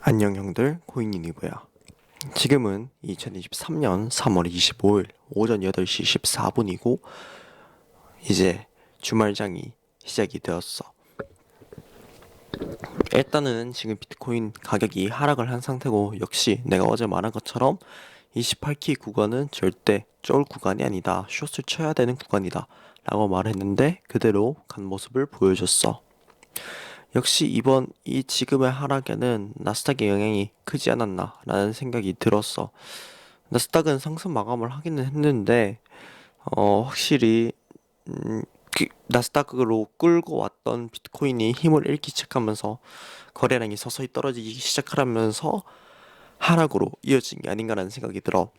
안녕 형들 코인이니고야 지금은 2023년 3월 25일 오전 8시 14분이고 이제 주말장이 시작이 되었어. 일단은 지금 비트코인 가격이 하락을 한 상태고 역시 내가 어제 말한 것처럼 28K 구간은 절대 쫄 구간이 아니다. 숏을 쳐야 되는 구간이다 라고 말했는데 그대로 간 모습을 보여줬어 역시 이번 이 지금의 하락에는 나스닥의 영향이 크지 않았나라는 생각이 들었어. 나스닥은 상승 마감을 하기는 했는데 어 확실히 음, 그 나스닥으로 끌고 왔던 비트코인이 힘을 잃기 시작하면서 거래량이 서서히 떨어지기 시작하면서 하락으로 이어진 게 아닌가라는 생각이 들어.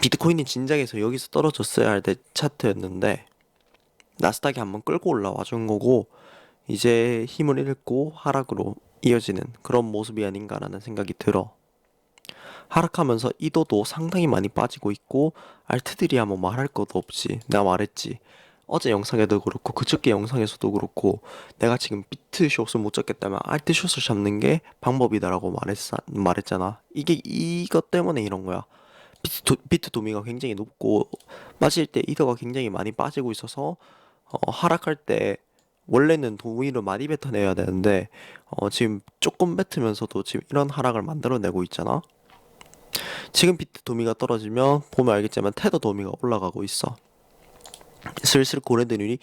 비트코인이 진작에서 여기서 떨어졌어야 할 때 차트였는데 나스닥이 한번 끌고 올라와 준 거고 이제 힘을 잃고 하락으로 이어지는 그런 모습이 아닌가라는 생각이 들어. 하락하면서 이도도 상당히 많이 빠지고 있고 알트들이야 뭐 말할 것도 없지. 내가 말했지. 어제 영상에도 그렇고 그저께 영상에서도 그렇고 내가 지금 비트 숏을 못 잡겠다면 알트 숏을 잡는 게 방법이다라고 말했, 말했잖아. 이게 이것 때문에 이런 거야. 비트, 도, 비트 도미가 굉장히 높고 빠질 때 이더가 굉장히 많이 빠지고 있어서 어, 하락할 때 원래는 도미를 많이 뱉어내야 되는데 어, 지금 조금 뱉으면서도 지금 이런 하락을 만들어내고 있잖아. 지금 비트 도미가 떨어지면 보면 알겠지만 테더 도미가 올라가고 있어. 슬슬 고래들이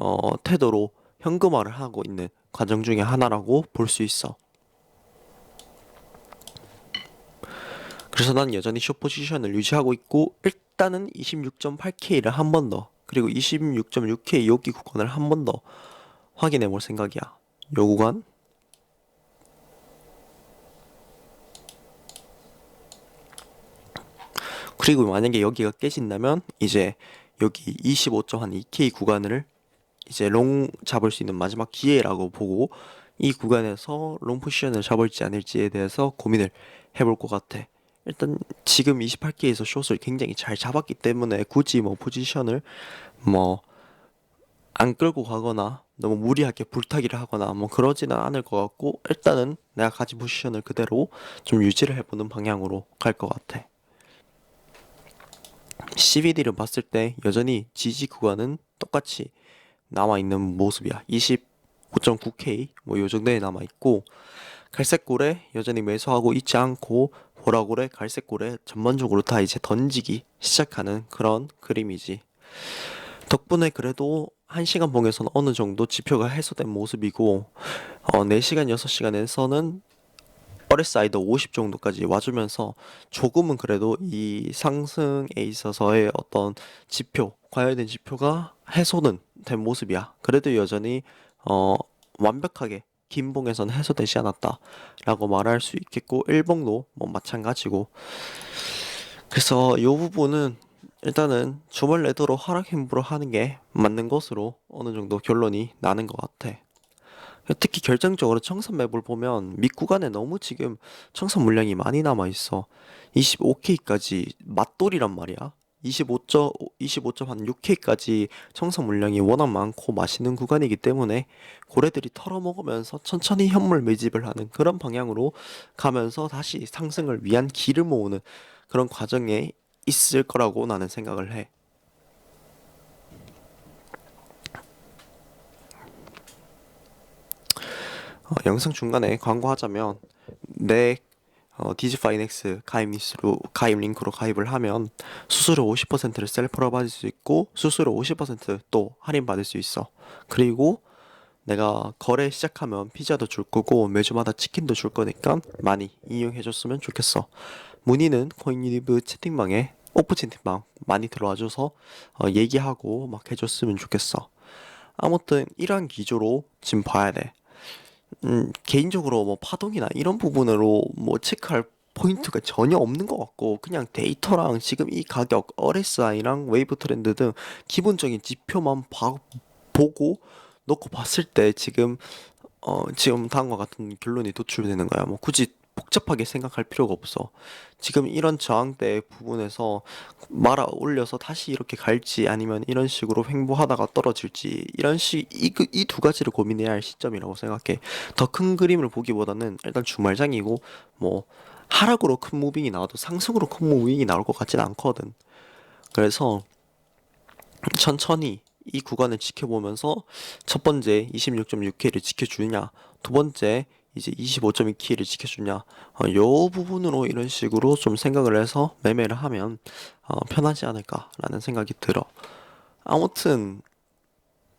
어, 테더로 현금화를 하고 있는 과정 중에 하나라고 볼 수 있어. 그래서 난 여전히 숏 포지션을 유지하고 있고 일단은 26.8K를 한 번 더 그리고 26.6K 여기 구간을 한 번 더 확인해 볼 생각이야. 요 구간 그리고 만약에 여기가 깨진다면 이제 여기 25.2K 구간을 이제 롱 잡을 수 있는 마지막 기회라고 보고 이 구간에서 롱 포지션을 잡을지 아닐지에 대해서 고민을 해볼 것 같아. 일단 지금 28K에서 숏을 굉장히 잘 잡았기 때문에 굳이 뭐 포지션을 뭐 안 끌고 가거나 너무 무리하게 불타기를 하거나 뭐 그러지는 않을 것 같고 일단은 내가 가진 포지션을 그대로 좀 유지를 해보는 방향으로 갈 것 같아. CVD를 봤을 때 여전히 지지 구간은 똑같이 남아 있는 모습이야. 25.9K 뭐 요 정도에 남아 있고 갈색골에 여전히 매수하고 있지 않고 보라골에 갈색골에 전반적으로 다 이제 던지기 시작하는 그런 그림이지. 덕분에 그래도 1시간 봉에서는 어느 정도 지표가 해소된 모습이고 어, 4시간, 6시간에서는 어레사이더 50 정도까지 와주면서 조금은 그래도 이 상승에 있어서의 어떤 지표, 과열된 지표가 해소는 된 모습이야. 그래도 여전히 어, 완벽하게 긴봉에서는 해소되지 않았다라고 말할 수 있겠고 일봉도 뭐 마찬가지고 그래서 이 부분은 일단은 주말 내도록 하락 행보를 하는 게 맞는 것으로 어느 정도 결론이 나는 것 같아. 특히 결정적으로 청산 맵을 보면 밑구간에 너무 지금 청산 물량이 많이 남아 있어. 25K까지 맞돌이란 말이야. 25점 25.6K까지 청산 물량이 워낙 많고 맛있는 구간이기 때문에 고래들이 털어먹으면서 천천히 현물 매집을 하는 그런 방향으로 가면서 다시 상승을 위한 길을 모으는 그런 과정에 있을 거라고 나는 생각을 해. 어, 영상 중간에 광고하자면 내 어, 디지파이넥스 가입 리스로 가입 링크로 가입을 하면 수수료 50%를 셀프로 받을 수 있고 수수료 50%또 할인 받을 수 있어. 그리고 내가 거래 시작하면 피자도 줄 거고 매주마다 치킨도 줄 거니까 많이 이용해 줬으면 좋겠어. 문의는 코인유니브 채팅방에 오프 채팅방 많이 들어와 줘서 어, 얘기하고 막 해줬으면 좋겠어. 아무튼 이러한 기조로 지금 봐야 돼. 음, 개인적으로 뭐 파동이나 이런 부분으로 뭐 체크할 포인트가 전혀 없는 것 같고 그냥 데이터랑 지금 이 가격 RSI랑 웨이브 트렌드 등 기본적인 지표만 봐, 보고 놓고 봤을 때 지금 어 지금 다음과 같은 결론이 도출되는 거야. 뭐 굳이 복잡하게 생각할 필요가 없어. 지금 이런 저항대 부분에서 말아 올려서 다시 이렇게 갈지 아니면 이런 식으로 횡보하다가 떨어질지 이런 식이 두 가지를 고민해야 할 시점이라고 생각해. 더 큰 그림을 보기보다는 일단 주말장이고 뭐 하락으로 큰 무빙이 나와도 상승으로 큰 무빙이 나올 것 같지는 않거든. 그래서 천천히 이 구간을 지켜보면서 첫 번째 26.6K를 지켜주냐, 두 번째 이제 25.2K를 지켜주냐, 어, 요 부분으로 이런 식으로 좀 생각을 해서 매매를 하면 어, 편하지 않을까라는 생각이 들어. 아무튼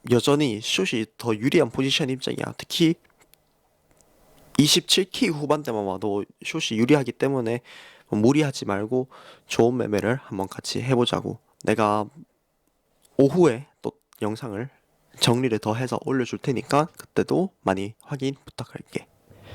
여전히 숏이 더 유리한 포지션 입장이야. 특히 27K 후반대만 와도 숏이 유리하기 때문에 뭐 무리하지 말고 좋은 매매를 한번 같이 해보자고. 내가 오후에 또 영상을 정리를 더 해서 올려줄 테니까 그때도 많이 확인 부탁할게.